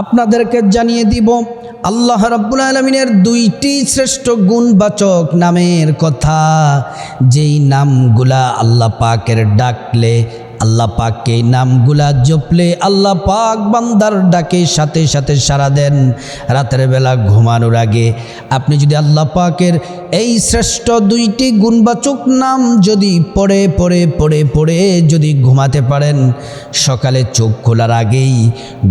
আপনাদেরকে জানিয়ে দিব, আল্লাহ রাব্বুল আলমিনের দুইটি শ্রেষ্ঠ গুণবাচক নামের কথা। যেই নামগুলা আল্লাহ পাকের ডাকলে আল্লাহ পাককে নামগুলা জপলে আল্লাহ পাক বান্দার ডাকে সাথে সাথে সারা দেন। রাতের বেলা ঘুমানোর আগে আপনি যদি আল্লাহ পাকের এই শ্রেষ্ঠ দুইটি গুণবাচক নাম যদি পড়ে পড়ে পড়ে পড়ে যদি ঘুমাতে পারেন, সকালে চোখ খোলার আগেই,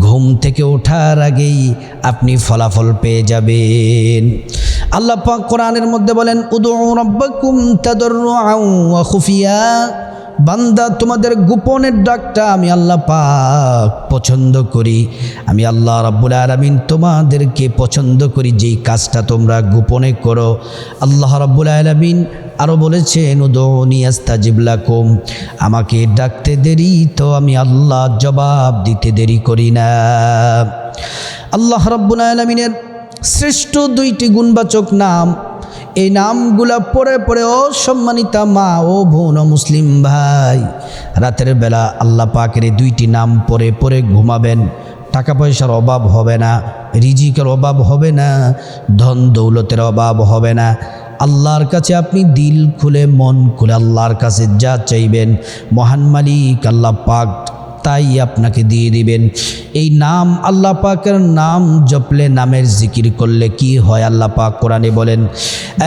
ঘুম থেকে ওঠার আগেই আপনি ফলাফল পেয়ে যাবেন। আল্লাহ পাক কোরআনের মধ্যে বলেন উদু রব্বাকুম তাদররুআন ওয়া খুফিয়া। বান্দা, তোমাদের গোপনের ডাকটা আমি আল্লাহ পাক পছন্দ করি। আমি আল্লাহ রাব্বুল আলামিন তোমাদেরকে পছন্দ করি যেই কাজটা তোমরা গোপনে করো। আল্লাহ রাব্বুল আলামিন আরও বলেছেন, উদৌনি আস্তাজিব লাকুম। আমাকে ডাকতে দেরি তো আমি আল্লাহ জবাব দিতে দেরি করি না। আল্লাহ রাব্বুল আলামিনের শ্রেষ্ঠ দুইটি গুণবাচক নাম এই নামগুলা পরে পড়ে অসম্মানিতা মা ও বোন ও মুসলিম ভাই, রাতের বেলা আল্লাহ পাকের দুইটি নাম পরে পরে ঘুমাবেন। টাকা পয়সার অভাব হবে না, রিজিকের অভাব হবে না, ধন দৌলতের অভাব হবে না। আল্লাহর কাছে আপনি দিল খুলে, মন খুলে আল্লাহর কাছে যা চাইবেন। মহান মালিক আল্লাহ পাক তাই আপনাকে দিয়ে দিবেন। এই নাম আল্লাহ পাকের নাম জপলে নামের জিকির করলে কি হয় আল্লাহ পাক কোরআনে বলেন,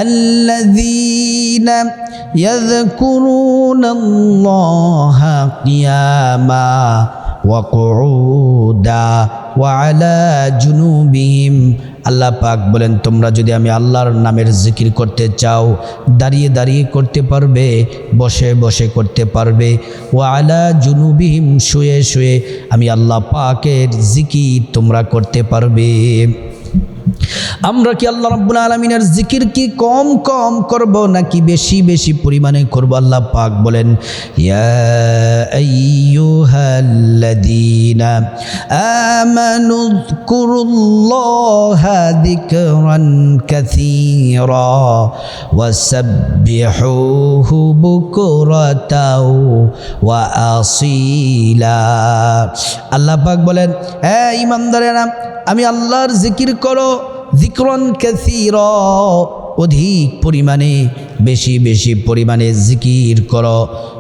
আল্লাযীনা ইয়াযকুরুনা আল্লাহা কিয়ামা ওয়া কুউদা। ওয়া আলা জুনুবিহিম। আল্লাহ পাক বলেন, তোমরা যদি আমি আল্লাহর নামের জিকির করতে চাও, দাঁড়িয়ে দাঁড়িয়ে করতে পারবে, বসে বসে করতে পারবে। ও আলা জুনুবিহিম, শুয়ে শুয়ে আমি আল্লাহ পাকের জিকির তোমরা করতে পারবে। আমরা কি আল্লাহ রাব্বুল আলমিনের জিকির কি কম কম করব নাকি বেশি বেশি পরিমাণে করব? আল্লাহ পাক বলেন, ইয়া আইয়ুহাল্লাযীনা আমানু যকুরুল্লাহা যিকরান কাসীরা ওয়াসাব্বিহুহু বুকরাতাও ওয়া আসীলা। আল্লাহ পাক বলেন হ্যাঁ ইমানদারেরা আমি আল্লাহর জিকির করো, জিক্রন কাসীর, অধিক পরিমাণে, বেশি বেশি পরিমাণে জিকির করো।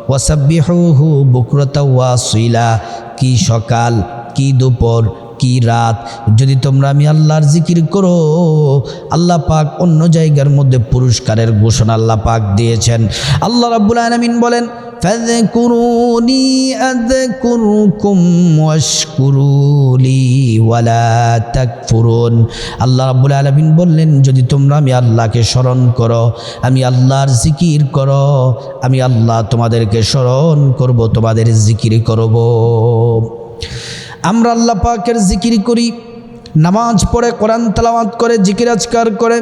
ওয়াসাব্বিহুহু বুকরতা ওয়াসিলা, কি সকাল, কি দুপুর কি রাত যদি তোমরা আমি আল্লাহর জিকির করো আল্লাহ পাক অন্য জায়গার মধ্যে পুরস্কারের ঘোষণা আল্লাহ পাক দিয়েছেন আল্লাহ রাব্বুল আলামিন বলেন فاذكروني أذكركم واشكروا لي ولا تكفرون আল্লাহ রাব্বুল আলামিন বললেন যদি তোমরা আমি আল্লাহকে স্মরণ করো আমি আল্লাহর জিকির করো আমি আল্লাহ তোমাদেরকে স্মরণ করব তোমাদের জিকির করব আমরা আল্লাহ পাকের জিকির করি, নামাজ পড়ে, কোরআন তালাওয়াত করে, জিকির আজকার করে,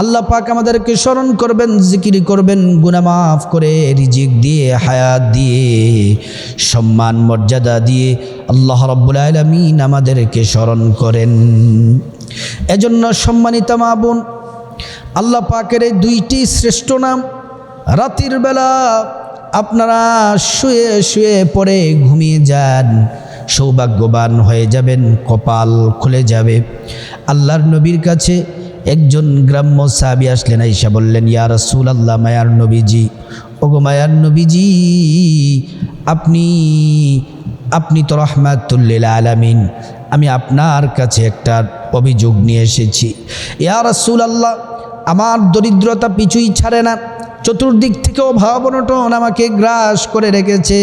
আল্লাহ পাক আমাদেরকে স্মরণ করবেন, জিকির করবেন গুনামাফ করে, রিজিক দিয়ে, হায়াত দিয়ে, সম্মান, মর্যাদা দিয়ে আল্লাহ রব্বুল আলমিন আমাদেরকে স্মরণ করেন। এজন্য সম্মানিত মা বোন, আল্লাহ পাকের এই দুইটি শ্রেষ্ঠ নাম, রাতের বেলা আপনারা শুয়ে শুয়ে পড়ে ঘুমিয়ে যান। সৌভাগ্যবান হয়ে যাবেন, কপাল খুলে যাবে। আল্লাহর নবীর কাছে একজন গ্রাম্য সাহাবি আসলেন আইসা বললেন, ইয়া রসুল আল্লাহ মায়ার নবীজি। ওগো মায়ার নবীজি, আপনি আপনি তো রহমাতুল্লিল আলামিন। আমি আপনার কাছে একটা অভিযোগ নিয়ে এসেছি। ইয়া রসুল আল্লাহ আমার দরিদ্রতা পিছুই ছাড়ে না। চতুর্দিক থেকে অভাব অনটন আমাকে গ্রাস করে রেখেছে।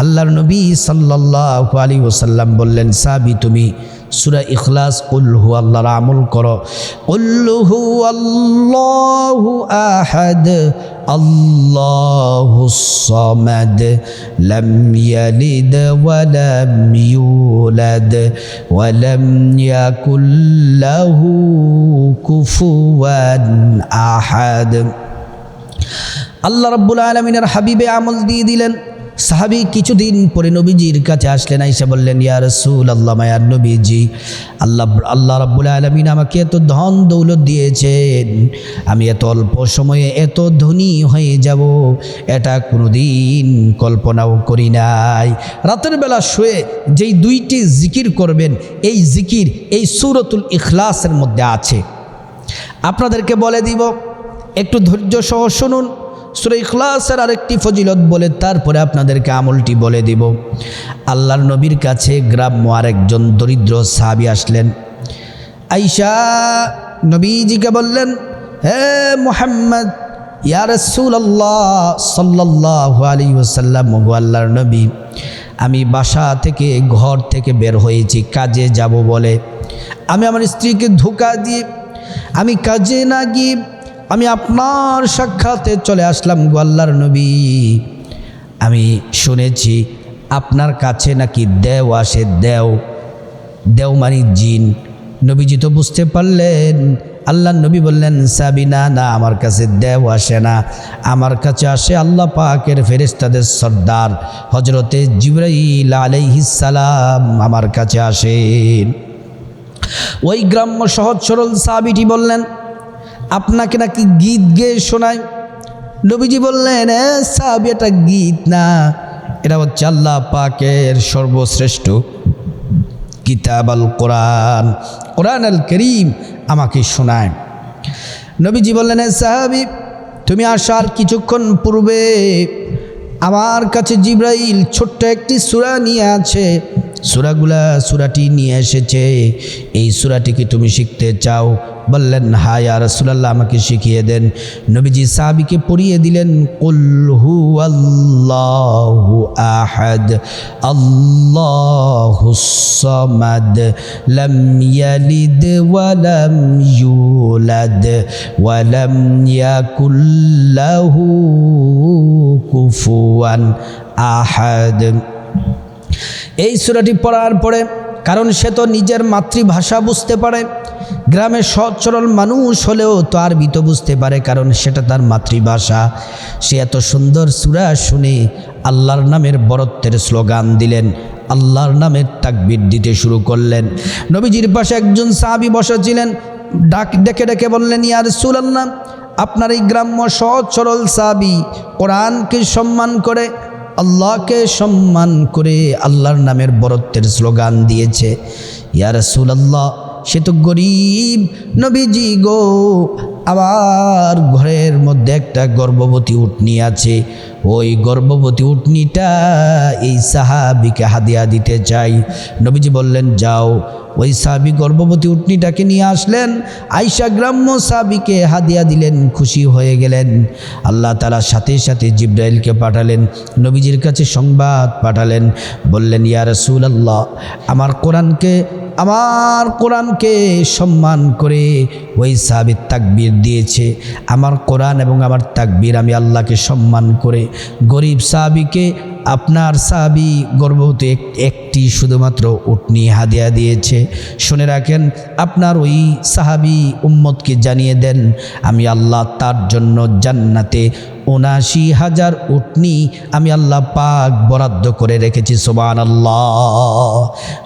আল্লাহর নবী সাল্লাহ আলী ওসাল্লাম বললেন, সাবি তুমি, সুরা ইখলাস উল্লু আল্লাহর আমল করো। উল্লুহু আল্লাহু আহাদ আল্লাহু সামাদ, লাম ইয়ালিদ ওয়া লাম ইউলাদ, ওয়া লাম ইয়াকুল লাহু আহাদ। আল্লাহ রাব্বুল আলামিনের হাবিবে আমল দিয়ে দিলেন। সাহাবি কিছুদিন পরে নবীজির কাছে আসলেন আইসা বললেন, ইয়া রসুল আল্লাহ মায়ার নবীজি, আল্লাহ আল্লাহ রাব্বুল আলমিন আমাকে এত ধন দৌলত দিয়েছেন, আমি এত অল্প সময়ে এত ধনী হয়ে যাব, এটা কোনোদিন কল্পনাও করি নাই। রাতের বেলা শুয়ে যেই দুইটি জিকির করবেন, এই জিকির, এই সুরতুল ইখলাসের মধ্যে আছে। আপনাদেরকে বলে দিব, একটু ধৈর্য সহ শুনুন। সুরে ইখলাসের আরেকটি ফজিলত বলে তারপরে আপনাদেরকে আমলটি বলে দিব। আল্লাহর নবীর কাছে গ্রাম্য আরেকজন দরিদ্র সাহাবি আসলেন। আইসা নবীজিকে বললেন, হে মোহাম্মদ, ইয়া রাসূলুল্লাহ সাল্লাল্লাহু আলাইহি ওয়াসাল্লাম, ওগো আল্লাহর নবী, আমি বাসা থেকে, ঘর থেকে বের হয়েছি, কাজে যাব বলে। আমি আমার স্ত্রীকে ধোকা দিয়ে, আমি কাজে না গিয়ে আমি আপনার সাক্ষাতে চলে আসলাম গোয়াল্লার নবী। আমি শুনেছি আপনার কাছে নাকি দেও আসে, দেও। দেও মানে জিন। নবীজি তো বুঝতে পারলেন। আল্লাহ নবী বললেন সাবিনা না আমার কাছে দেও আসে না। আমার কাছে আসে আল্লাহ পাকের ফেরেস্তাদের সর্দার। হজরতে জিব্রাইল আলাইহিসালাম আমার কাছে আসেন। ওই গ্রাম্য সহজ সরল সাবিটি বললেন আপনাকে নাকি গীত গেয়ে শোনায় নবীজি বললেন সাহাবি, এটা গীত না। এটা হচ্ছে আল্লাহ পাকের সর্বশ্রেষ্ঠ কিতাব আল কোরআন। কোরআন আল করিম আমাকে শোনায়। নবীজি বললেন, "এ সাহাবি, তুমি আসার কিছুক্ষণ পূর্বে আমার কাছে জিব্রাইল ছোট্ট একটি সুরা নিয়ে আছে। সুরাগুলা সুরাটি নিয়ে এসেছে। এই সুরাটি কি তুমি শিখতে চাও? বললেন, হায় আর রসুলাল্লাহ, আমাকে শিখিয়ে দেন। নবীজি সাহাবিকে পড়িয়ে দিলেন কুল্হু আল্লাহু আহাদ আল্লাহু সামাদ, লাম ইয়ালিদ ওয়ালাম ইউলাদ ওয়ালাম ইয়াকুল লাহু কুফুয়ান আহাদ। এই সুরাটি পড়ার পরে, কারণ সে তো নিজের মাতৃভাষা বুঝতে পারে গ্রামের সহজ সরল মানুষ হলেও তো আরবি তো বুঝতে পারে, কারণ সেটা তার মাতৃভাষা। সে এত সুন্দর সুরা শুনে আল্লাহর নামের বরত্বের স্লোগান দিলেন, আল্লাহর নামের তাকবির দিতে শুরু করলেন। নবীজির পাশে একজন সাহাবি বসা ছিলেন ডাক ডেকে ডেকে বললেন ইয়ার সুলাল্লাহ আপনার এই গ্রাম্য সহজ সরল সাহাবি কোরআনকে সম্মান করে আল্লাহকে সম্মান করে আল্লাহর নামের বরত্বের স্লোগান দিয়েছে। ইয়া রাসূলুল্লাহ সে তো গরিব নবীজি গো। আবার ঘরের মধ্যে একটা গর্ভবতী উটনি আছে। ওই গর্ভবতী উটনিটা এই সাহাবিকে হাদিয়া দিতে চাই। নবীজি বললেন, যাও। ওই সাহাবি গর্ভবতী উটনিটাকে নিয়ে আসলেন। আইসা গ্রাম্য সাহাবিকে হাদিয়া দিলেন, খুশি হয়ে গেলেন। আল্লাহ তালা সাথে সাথে জিব্রাইলকে পাঠালেন, নবীজির কাছে সংবাদ পাঠালেন। বললেন, ইয়া রসুল আল্লাহ আমার কোরআনকে আমার কোরআনকে সম্মান করে ওই সাহাবির তাকবির দিয়েছে। আমার কোরআন এবং আমার তাকবির আমি আল্লাহকে সম্মান করে গরিব সাহাবিকে আপনার সাহাবি গর্ভবতী এক- একটি শুধুমাত্র উটনি হাদিয়া দিয়েছে। শুনে রাখেন, আপনার ওই সাহাবি উম্মতকে জানিয়ে দেন, আমি আল্লাহ তার জন্য জান্নাতে উনাশি হাজার উটনি আমি আল্লাহ পাক বরাদ্দ করে রেখেছি সোবান আল্লাহ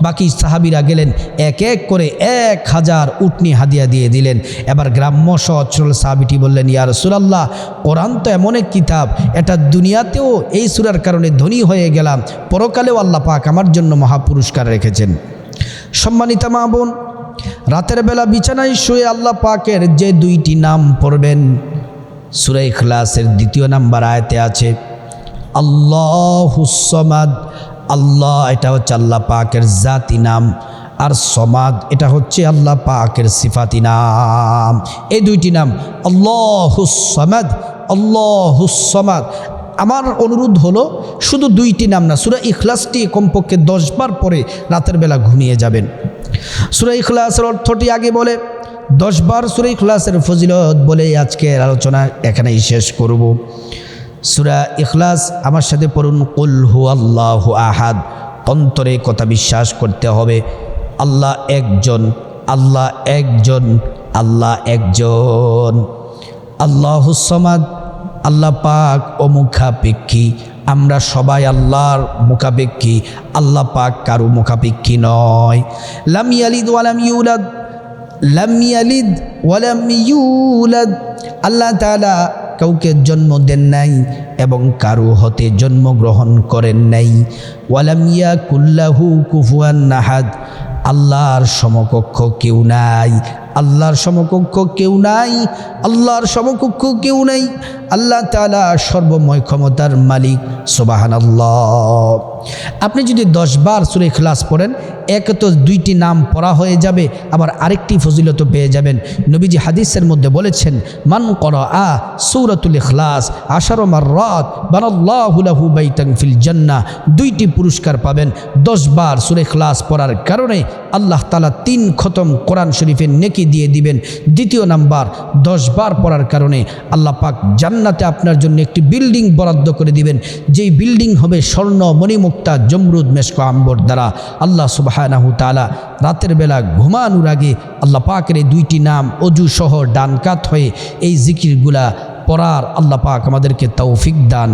বাকি সাহাবিরা গেলেন, এক এক করে এক হাজার উটনি হাদিয়া দিয়ে দিলেন। এবার গ্রাম্য সচ্ছল সাহাবিটি বললেন ইয়ার সুরাল্লাহ কোরআন তো এমন এক কিতাব, এটা দুনিয়াতেও এই সুরার কারণে ধনী হয়ে গেলাম, পরকালেও আল্লাহ পাক আমার জন্য মহাপুরস্কার রেখেছেন। সম্মানিতা মা বোন, রাতের বেলা বিছানায় শুয়ে আল্লাহ পাকের যে দুইটি নাম পড়বেন সুরাই খ্লাসের দ্বিতীয় নাম্বার আয়তে আছে আল্লাহুসমাদ আল্লাহ এটা হচ্ছে আল্লাহ পাকের জাতি নাম, আর সমাদ এটা হচ্ছে আল্লাহ পাকের সিফাতি নাম। এই দুইটি নাম আল্লাহ হুসমাদ আল্লাহুসমাদ আল্লাহুসমাদ আমার অনুরোধ হলো, শুধু দুইটি নাম না, সুরা ইখলাসটি কমপক্ষে দশবার পরে রাতের বেলা ঘুমিয়ে যাবেন। সুরা ইখলাসের অর্থটি আগে বলে, দশবার সুরা ইখলাসের ফজিলত বলে আজকের আলোচনা এখানেই শেষ করব। সুরা ইখলাস আমার সাথে পড়ুন, কুল হু আল্লাহ আহাদ অন্তরে কথা বিশ্বাস করতে হবে। আল্লাহ একজন আল্লাহ একজন আল্লাহ একজন। আল্লাহ সমাদ আল্লাহ পাক ও মুখাপেক্ষী। আমরা সবাই আল্লাহর মুখাপেক্ষী, আল্লাহ পাক কারও মুখাপেক্ষী নয়। লাম ইয়ালিদ ওয়ালাম ইউলাদ, লাম ইয়ালিদ ওয়ালাম ইউলাদ। আল্লাহ তাআলা কাউকে জন্ম দেন নাই এবং কারও হতে জন্মগ্রহণ করেন নাই। ওয়ালাম ইয়াকুল্লাহু কুফুয়ান নাহাদ আল্লাহর সমকক্ষ কেউ নাই। আল্লাহর সমকক্ষ কেউ নাই, আল্লাহর সমকক্ষ কেউ নাই। আল্লাহ তালা সর্বময় ক্ষমতার মালিক সোবাহান আল্লাহ আপনি যদি দশবার সুরে খ্লাস পড়েন, এক তো দুইটি নাম পড়া হয়ে যাবে, আবার আরেকটি ফজিলত পেয়ে যাবেন। নবীজি হাদিসের মধ্যে বলেছেন, মান কর আ সৌরাতুল ইখলাস আশার মার রাত বানাল্লাহুলাহু বাইতাং ফিল জান্না দুইটি পুরস্কার পাবেন। দশবার সুরে খ্লাস পড়ার কারণে আল্লাহ তালা তিন খতম কোরআন শরীফের নেকি দিয়ে দিবেন। দ্বিতীয় নাম্বার, দশবার পড়ার কারণে আল্লাহ পাক জান্নাতে আপনার জন্য একটি বিল্ডিং বরাদ্দ করে দিবেন। যেই বিল্ডিং হবে স্বর্ণ মণিমুক্তা জমরুদ মেশক আম্বর দ্বারা আল্লাহ সুবাহানাহু তালা রাতের বেলা ঘুমানোর আগে আল্লাহ পাকের এই দুইটি নাম অজু সহ ডানকাত হয়ে এই জিকিরগুলা পড়ার আল্লাহ পাক আমাদেরকে তৌফিক দান